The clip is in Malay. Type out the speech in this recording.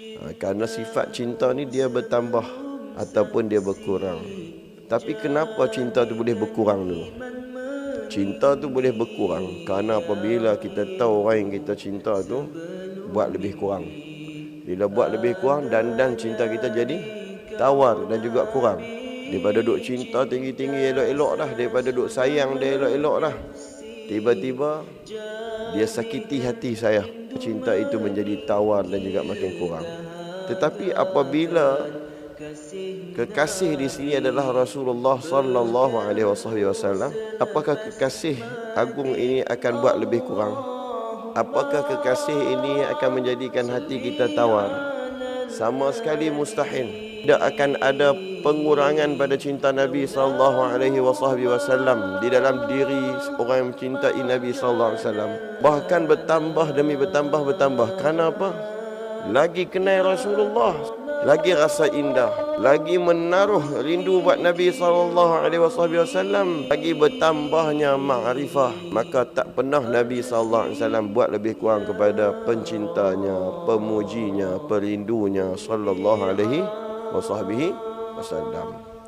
Ha, kerana sifat cinta ni dia bertambah ataupun dia berkurang. Tapi kenapa cinta tu boleh berkurang dulu? Cinta tu boleh berkurang kerana apabila kita tahu orang yang kita cinta tu buat lebih kurang. Bila buat lebih kurang dan dan cinta kita jadi tawar dan juga kurang. Daripada duk cinta tinggi-tinggi elok-elok dah, daripada duk sayang dia elok-elok dah. Tiba-tiba dia sakiti hati saya. Cinta itu menjadi tawar dan juga makin kurang. Tetapi apabila kekasih di sini adalah Rasulullah sallallahu alaihi wasallam, apakah kekasih agung ini akan buat lebih kurang? Apakah kekasih ini akan menjadikan hati kita tawar? Sama sekali mustahil. Tidak akan ada pengurangan pada cinta Nabi sallallahu alaihi wasallam di dalam diri orang yang mencintai Nabi sallallahu alaihi wasallam. Bahkan bertambah demi bertambah bertambah. Kerana apa? Lagi kenal Rasulullah lagi rasa indah. Lagi menaruh rindu buat Nabi wasallam. Lagi bertambahnya makrifah maka tak pernah Nabi wasallam buat lebih kurang kepada pencintanya pemujinya perindunya sahbihi wasallam.